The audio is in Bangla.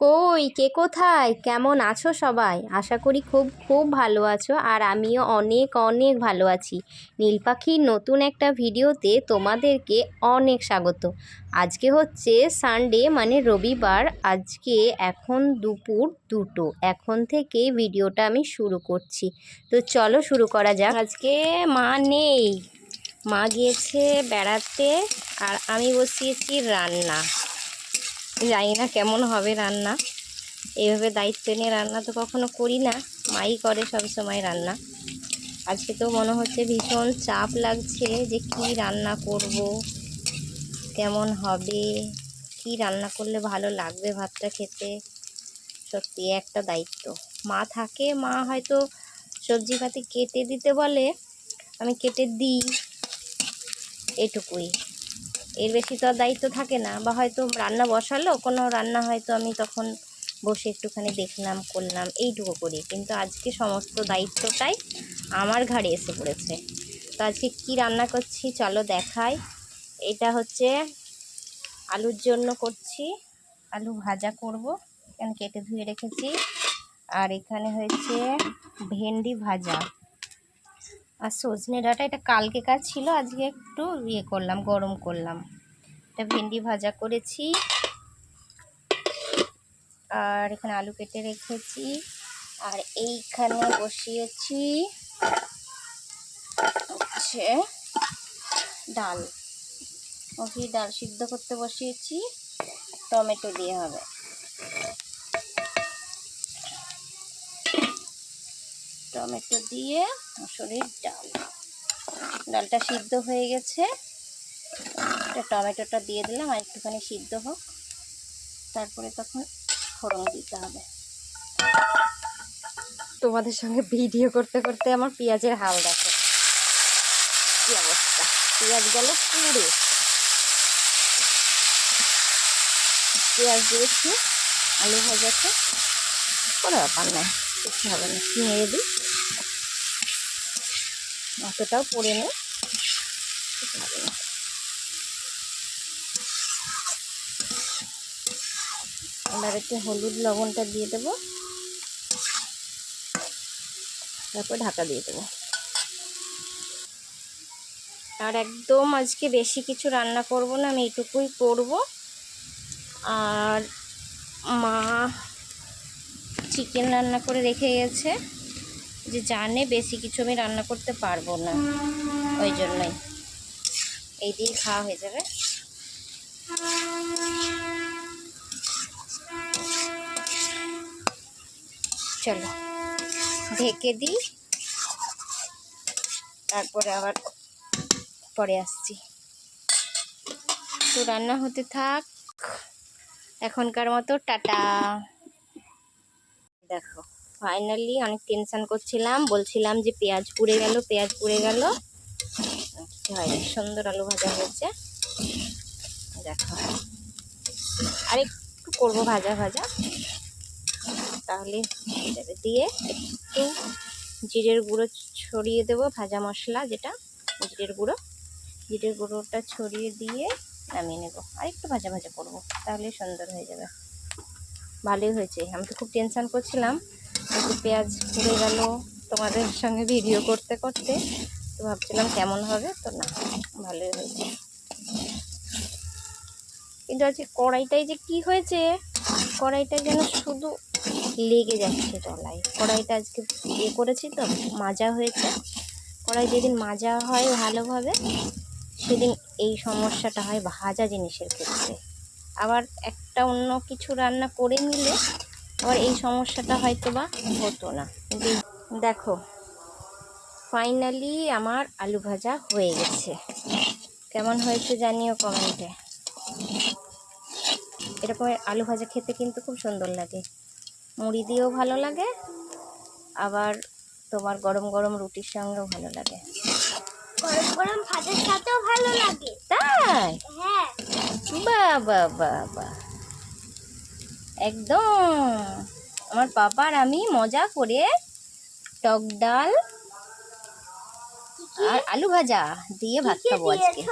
কই? কে কোথায়? কেমন আছো সবাই? আশা করি খুব খুব ভালো আছো আর আমিও অনেক অনেক ভালো আছি। নীল পাখির নতুন একটা ভিডিওতে তোমাদেরকে অনেক স্বাগত। আজকে হচ্ছে সানডে মানে রবিবার। আজকে এখন দুপুর দুটো। এখন থেকে ভিডিওটা আমি শুরু করছি। তো চলো শুরু করা যাক। আজকে মা নেই। মা গিয়েছে বেড়াতে আর আমি বসিয়েছি রান্না। জানি না কেমন হবে রান্না। এইভাবে দায়িত্ব নিয়ে রান্না তো কখনো করি না। মাই করে সব সময় রান্না। আজকে তো মনে হচ্ছে ভীষণ চাপ লাগছে যে কি রান্না করব, কেমন হবে, কি রান্না করলে ভালো লাগবে ভাতটা খেতে। সত্যি একটা দায়িত্ব। মা থাকে, মা হয়তো সবজি পাতি কেটে দিতে বলে, আমি কেটে দিই। এটুকুই। এর বেশি তো আর দায়িত্ব থাকে না। বা হয়তো রান্না বসালো, কোনো রান্না হয়তো আমি তখন বসে একটুখানি দেখলাম, করলাম, এইটুকু করি। কিন্তু আজকে সমস্ত দায়িত্বটাই আমার ঘাড়ে এসে পড়েছে। তো আজকে কি রান্না করছি চলো দেখাই। এটা হচ্ছে আলুর জন্য করছি। আলু ভাজা করব এখানে কেটে ধুয়ে রেখেছি। আর এখানে হয়েছে ভেন্ডি ভাজা। আর সজনে ডাঁটা, এটা কালকে কাজ ছিল? আজকে একটু ইয়ে করলাম, গরম করলাম। এটা ভেন্ডি ভাজা করেছি। আর এখানে আলু কেটে রেখেছি। আর এইখানে বসিয়েছি হচ্ছে ডাল। মুসুরি ডাল সিদ্ধ করতে বসিয়েছি। টমেটো দিয়ে হবে। টমেটো দিয়ে মুসুরির ডাল। ডালটা সিদ্ধ হয়ে গেছে। টমেটোটা দিয়ে দিলাম, আর একটুখানি সিদ্ধ হোক। তারপরে তখন ফোড়ন দিতে হবে। তোমাদের সঙ্গে ভিডিও করতে করতে আমার পেঁয়াজের হাল দেখো। কি অবস্থা? পেঁয়াজ গেল পুড়ে পেঁয়াজ দিয়েছি, আলু ভাজাতে কোনো ব্যাপার নয় কিছু হবে না। নেড়ে দিই? পড়ে নেই কিছু এবার একটু হলুদ লবণটা দিয়ে দেবো। তারপর ঢাকা দিয়ে দেবো। আর একদম আজকে বেশি কিছু রান্না করব না, আমি এইটুকুই করব। আর মা চিকেন রান্না করে রেখে গেছে। যে জানে বেশি কিছু আমি রান্না করতে পারব না। ওই জন্যই। এই দিয়েই খাওয়া হয়ে যাবে। চলো, ঢেকে দিই। তারপরে আবার পরে আসছি। তো রান্না হতে থাক। এখনকার মতো টাটা। দেখো। ফাইনালি অনেক টেনশান করছিলাম। বলছিলাম যে পেঁয়াজ পুড়ে গেল, পেঁয়াজ পুড়ে গেল। কিছু হয়নি সুন্দর আলু ভাজা হয়েছে। দেখো। আর একটু করব ভাজা ভাজা। তাহলে দিয়ে একটু জিরের গুঁড়ো ছড়িয়ে দেবো, ভাজা মশলা যেটা, জিরের গুঁড়ো। জিরের গুঁড়োটা ছড়িয়ে দিয়ে নামিয়ে নেব। আর একটু ভাজা ভাজা করব, তাহলে সুন্দর হয়ে যাবে। ভালোই হয়েছে। আমি তো খুব টেনশান করছিলাম। পেঁয়াজ পুড়ে গেল তোমাদের সঙ্গে ভিডিও করতে করতে, তো ভাবছিলাম কেমন হবে, তো না, ভালোই হয়েছে। কিন্তু আজকে কড়াইটাই যে কি হয়েছে, কড়াইটা যেন শুধু লেগে যাচ্ছে তলায়। কড়াইটা আজকে ইয়ে করেছি তো, মাজা হয়েছে। কড়াই যেদিন মাজা হয় ভালোভাবে, সেদিন এই সমস্যাটা হয় ভাজা জিনিসের ক্ষেত্রে। আবার একটা অন্য কিছু রান্না করে নিলে আবার এই সমস্যাটা হয়তো বা হতো না। দেখো ফাইনালি আমার আলু ভাজা হয়ে গেছে। কেমন হয়েছে জানিও কমেন্টে এরকম আলু ভাজা খেতে কিন্তু খুব সুন্দর লাগে। মুড়ি দিয়েও ভালো লাগে আবার তোমার গরম গরম রুটির সঙ্গেও ভালো লাগে। গরম গরম ভাতের সাথেও ভালো লাগে। তাই? হ্যাঁ। বাহ বাহ বাহ বাহ। একদম। আমার পাপার আমি মজা করে টক ডাল আর আলু ভাজা দিয়ে ভাত খাব আজকে।